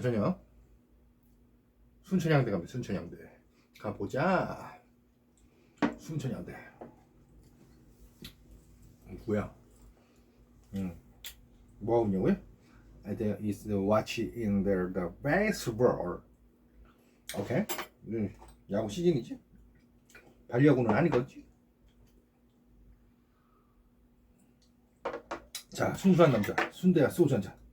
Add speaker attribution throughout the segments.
Speaker 1: 저녁 순천향대 갑니다. 순천향대 가보자. 순천향대 뭐야? 음, 뭐 하고 있냐고요? There is the watch in there the baseball. 음, 야구 시즌이지? 발야구는 아니겠지? 자, 순수한 남자, 순대야 소주 한 잔.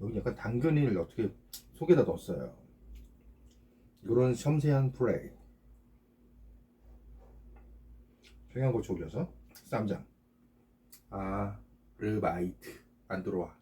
Speaker 1: 여기 약간 당근을 어떻게 속에다 넣었어요. 이런 섬세한 플레이. 평양고추 올려서 쌈장. 아, 르바이트 안 들어와.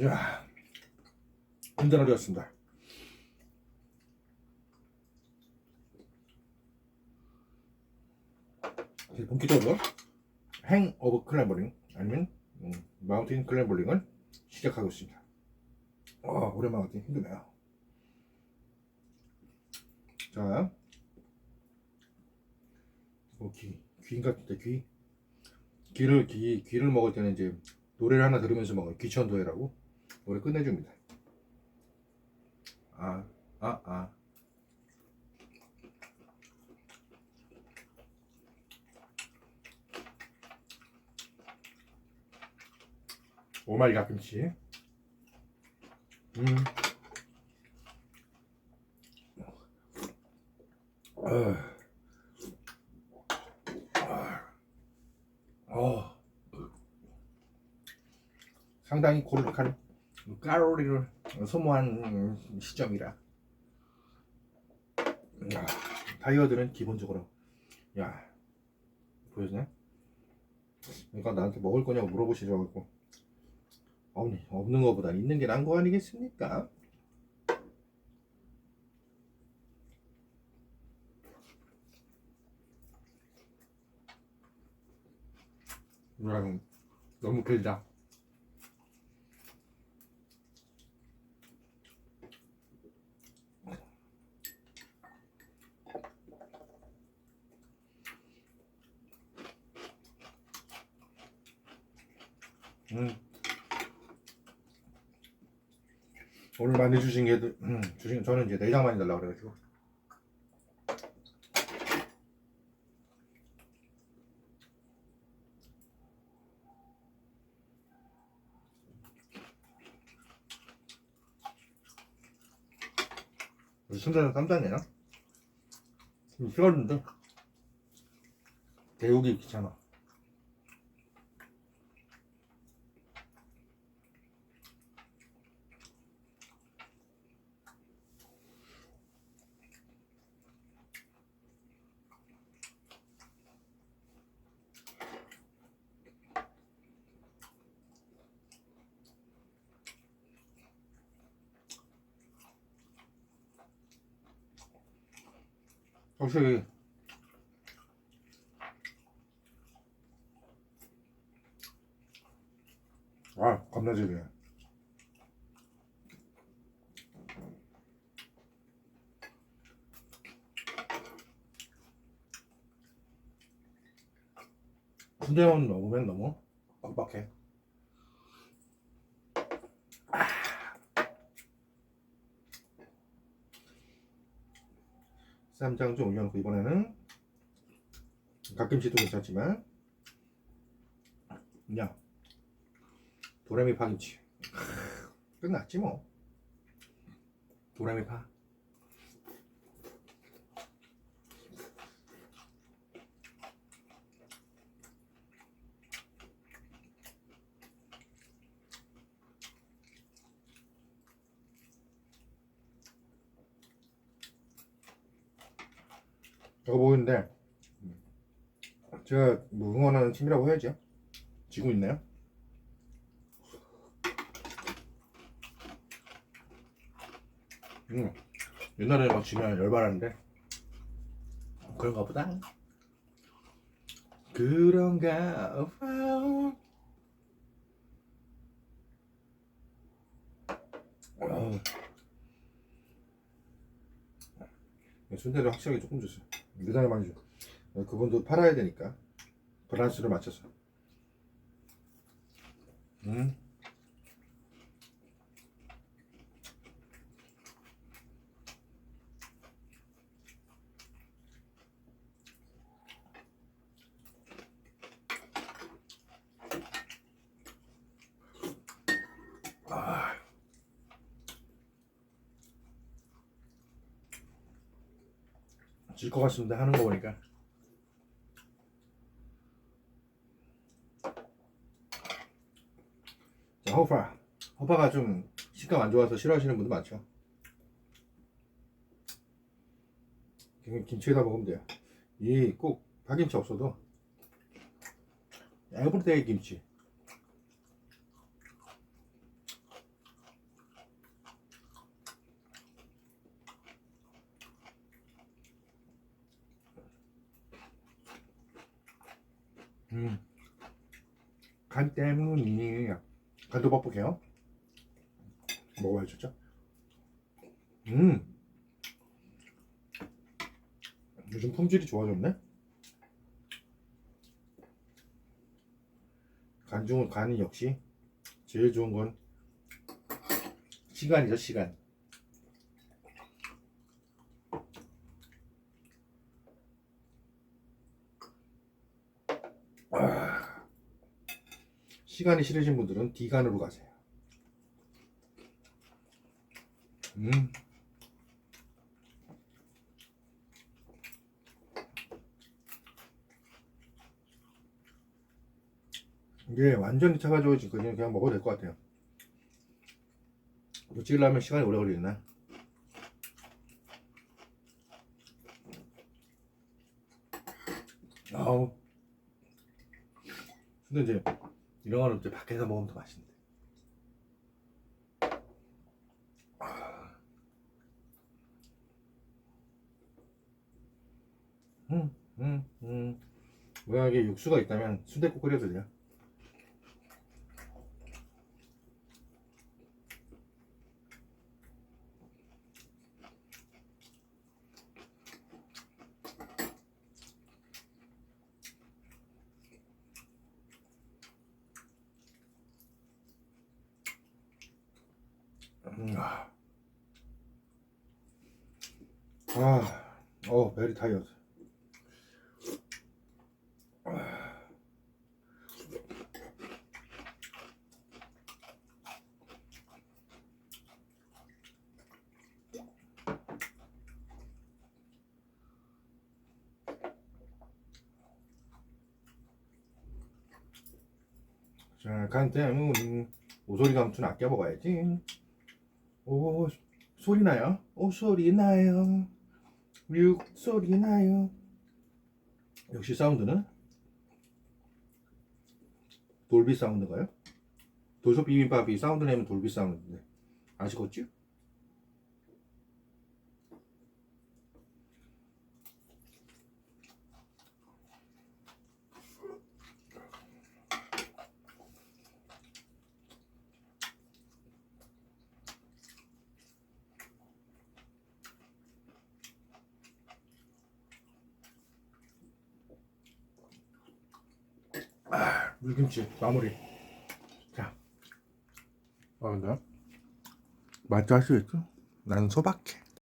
Speaker 1: 자, 운전을 되었습니다. 이제 본격적으로 행 오브 클라이머링 아니면 음, 마운틴 클라이머링을 시작하겠습니다. 와 오랜만에 하기 힘드네요. 자, 뭐 귀, 귀인 같은데 귀. 귀를 귀 귀를 먹을 때는 이제 노래를 하나 들으면서 먹어요. 귀천도해라고 노래 끝내줍니다. 아, 아, 아. 오마이 갓 김치. 음. 어. 어. 상당히 고르륵한 칼로리를 소모한 시점이라 야, 다이어트는 기본적으로 야 보여주네? 그러니까 나한테 먹을 거냐고 물어보시려고 없니 없는 거보다 있는 게 나은 거 아니겠습니까? 음, 너무 길다. 음. 오늘 많이 주신 게 음, 주신 저는 이제 내장 많이 달라 그래가지고 순대는 쌈장이야? 좀 식었는데 데우기 귀찮아 확실히 아 질이네 군대만 먹으면 너무 빡빡해 쌈장 좀 올려놓고 이번에는 갓김치도 괜찮지만 그냥 도레미 파김치. 끝났지 뭐. 도레미 파 저거 보이는데 제가 뭐 응원하는 팀이라고 해야죠 지고 있나요? 음, 옛날에 막 지면 열받았는데 그런가 보다. 그런가 봐. 어. 순대를 확실하게 조금 줬어요. 매장에 많이 줘. 그분도 팔아야 되니까 밸런스를 맞춰서. 음. 아. 질 것 같습니다. 하는 거 보니까. 자, 호파. 호파가 좀 식감 안 좋아서 싫어하시는 분도 많죠. 김치에다 먹으면 돼요. 이 꼭 파김치 없어도 에브리데이 김치. 음. 간 때문이에요. 간도 뻑뻑해요. 먹어야죠, 진짜. 음. 요즘 품질이 좋아졌네. 간 중은 간이 역시 제일 좋은 건 시간이죠, 시간. 아, 시간이 싫으신 분들은 D간으로 가세요. 음. 이게 완전히 차가지고 지금 그냥, 먹어도 될 것 같아요. 또 찍으려면 시간이 오래 걸리나? 아우. 근데 이제 이런 거는 이제 밖에서 먹으면 더 맛있는데. 음, 음, 음. 만약에 육수가 있다면 순대국 끓여도 돼 아, 아, 어, 베리 타이어드. 자, 간 때문에 오소리 감투는 아껴 먹어야지. 오, 소리 나요? 오, 소리 나요. 육 소리 나요. 역시 사운드는 돌비 사운드인가요? 돌솥 비빔밥이 사운드 내면 돌비 사운드인데 아시겠죠? 아, 물김치 마무리. 자, 아 근데 맛도 할수 있어? 나는 소박해.